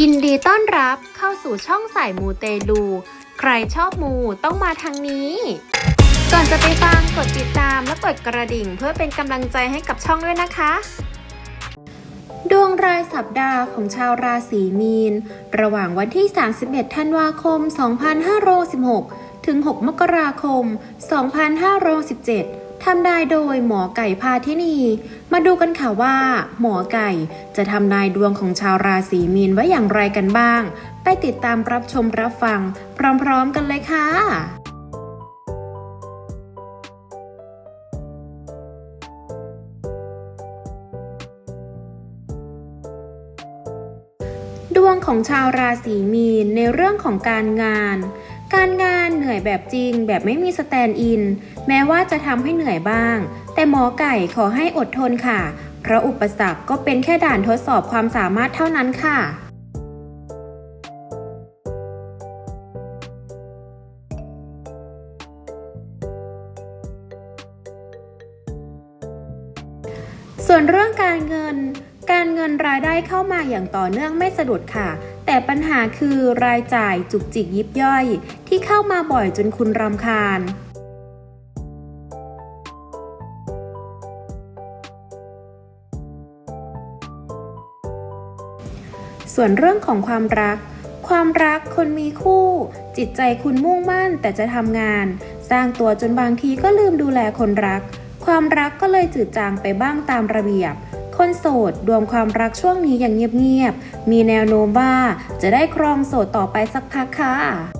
ยินดีต้อนรับเข้าสู่ช่องสายมูเตลู ใครชอบมูต้องมาทางนี้ ก่อนจะไปฟังกดติดตามและกดกระดิ่งเพื่อเป็นกำลังใจให้กับช่องด้วยนะคะ ดวงรายสัปดาห์ของชาวราศีมีน ระหว่างวันที่ 31 ธันวาคม 2516 ถึง 6 มกราคม 2517 ทำนายโดยหมอไก่พาทินี มาดูกันค่ะว่า หมอไก่จะทำนายดวงของชาวราศีมีนไว้อย่างไรกันบ้าง ไปติดตามรับชมรับฟัง พร้อมๆกันเลยค่ะดวงของชาวราศีมีนในเรื่องของการงาน การงานเหนื่อยแบบจริงแบบไม่มีสแตนด์อิน แม้ว่าจะทำให้เหนื่อยบ้าง แต่หมอไก่ขอให้อดทนค่ะ เพราะอุปสรรคก็เป็นแค่ด่านทดสอบความสามารถเท่านั้นค่ะส่วนเรื่องการเงิน การเงินรายได้เข้ามาอย่างต่อเนื่องไม่สะดุดค่ะ แต่ปัญหาคือรายจ่ายจุกจิกยิบย่อย ที่เข้ามาบ่อยจนคุณรำคาญ ส่วนเรื่องของความรัก ความรักคนมีคู่ จิตใจคุณมุ่งมั่นแต่จะทำงาน สร้างตัวจนบางทีก็ลืมดูแลคนรัก ความรักก็เลยจืดจางไปบ้างตามระเบียบคนโสดดวงความรักช่วงนี้อย่างเงียบๆ มีแนวโน้มว่าจะได้ครองโสดต่อไปสักพักค่ะ